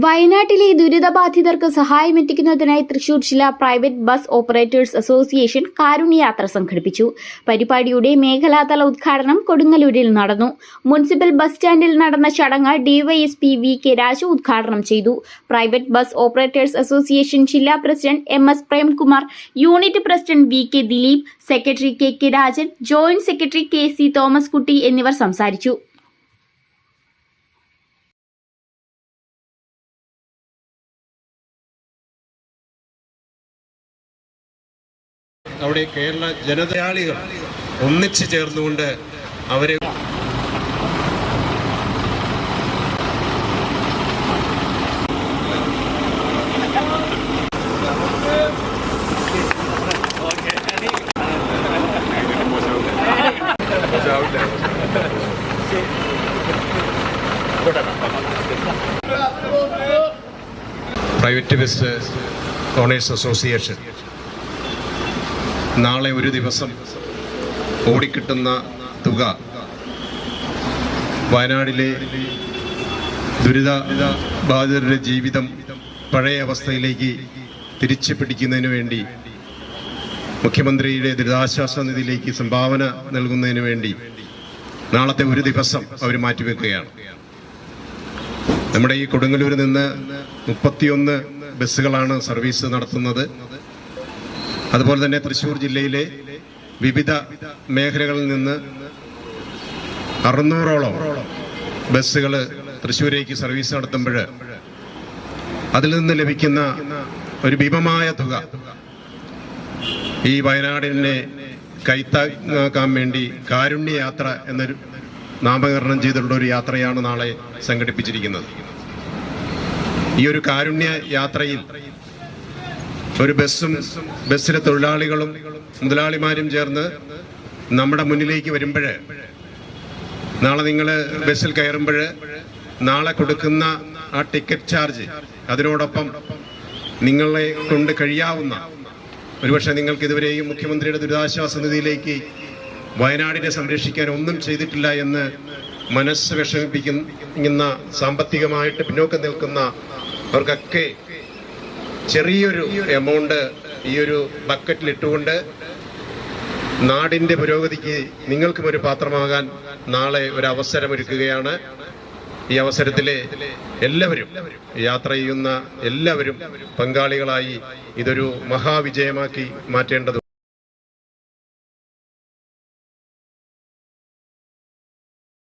വയനാട്ടിലെ ദുരിതബാധിതർക്ക് സഹായമെത്തിക്കുന്നതിനായി തൃശൂർ ജില്ലാ പ്രൈവറ്റ് ബസ് ഓപ്പറേറ്റേഴ്സ് അസോസിയേഷൻ കാരുണ്യയാത്ര സംഘടിപ്പിച്ചു. പരിപാടിയുടെ മേഖലാതല ഉദ്ഘാടനം കൊടുങ്ങല്ലൂരിൽ നടന്നു. മുനിസിപ്പൽ ബസ് സ്റ്റാൻഡിൽ നടന്ന ചടങ്ങ് ഡിവൈഎസ്പി വി കെ രാജു ഉദ്ഘാടനം ചെയ്തു. പ്രൈവറ്റ് ബസ് ഓപ്പറേറ്റേഴ്സ് അസോസിയേഷൻ ജില്ലാ president M S Premkumar unit president V K Dileep secretary K K Rajan joint secretary K C Thomas Kutty എന്നിവർ സംസാരിച്ചു. അവിടെ കേരള ജനതയാളികൾ ഒന്നിച്ചു ചേർന്നുകൊണ്ട് അവരെ പ്രൈവറ്റ് ബസ് ഓണേഴ്സ് അസോസിയേഷൻ. നാളെ ഒരു ദിവസം ഓടിക്കിട്ടുന്ന തുക വയനാടിലെ ദുരിത ബാധിതരുടെ ജീവിതം പഴയ അവസ്ഥയിലേക്ക് തിരിച്ചു പിടിക്കുന്നതിന് വേണ്ടി മുഖ്യമന്ത്രിയുടെ ദുരിതാശ്വാസ നിധിയിലേക്ക് സംഭാവന നൽകുന്നതിന് വേണ്ടി നാളത്തെ ഒരു ദിവസം അവർ മാറ്റിവെക്കുകയാണ്. നമ്മുടെ ഈ കൊടുങ്ങല്ലൂരിൽ നിന്ന് മുപ്പത്തിയൊന്ന് ബസ്സുകളാണ് സർവീസ് നടത്തുന്നത്. അതുപോലെ തന്നെ തൃശ്ശൂർ ജില്ലയിലെ വിവിധ മേഖലകളിൽ നിന്ന് അറുന്നൂറോളം ബസ്സുകൾ തൃശ്ശൂരേക്ക് സർവീസ് നടത്തുമ്പോൾ അതിൽ നിന്ന് ലഭിക്കുന്ന ഒരു ഭീമമായ തുക ഈ വയനാടിനെ കൈത്താക്കാൻ വേണ്ടി കാരുണ്യ യാത്ര എന്നൊരു നാമകരണം ചെയ്തിട്ടുള്ള ഒരു യാത്രയാണ് നാളെ സംഘടിപ്പിച്ചിരിക്കുന്നത്. ഈ ഒരു കാരുണ്യ യാത്രയിൽ ഒരു ബസ്സും ബസ്സിലെ തൊഴിലാളികളും മുതലാളിമാരും ചേർന്ന് നമ്മുടെ മുന്നിലേക്ക് വരുമ്പോൾ നാളെ നിങ്ങൾ ബസ്സിൽ കയറുമ്പോൾ നാളെ കൊടുക്കുന്ന ആ ടിക്കറ്റ് ചാർജ് അതിനോടൊപ്പം നിങ്ങളെ കൊണ്ട് കഴിയാവുന്ന ഒരുപക്ഷെ നിങ്ങൾക്ക് ഇതുവരെയും മുഖ്യമന്ത്രിയുടെ ദുരിതാശ്വാസ നിധിയിലേക്ക് വയനാടിനെ സംരക്ഷിക്കാൻ ഒന്നും ചെയ്തിട്ടില്ല എന്ന് മനസ്സ് വിഷമിപ്പിക്കുന്ന സാമ്പത്തികമായിട്ട് പിന്നോക്കം നിൽക്കുന്ന അവർക്കൊക്കെ ചെറിയൊരു എമൗണ്ട് ഈ ഒരു ബക്കറ്റിൽ ഇട്ടുകൊണ്ട് നാടിന്റെ പുരോഗതിക്ക് നിങ്ങൾക്കും ഒരു പാത്രമാകാൻ നാളെ ഒരു അവസരമൊരുക്കുകയാണ് ഈ അവസരത്തിൽ എല്ലാവരും യാത്ര ചെയ്യുന്ന എല്ലാവരും പങ്കാളികളായി ഇതൊരു മഹാവിജയമാക്കി മാറ്റേണ്ടതുണ്ട്.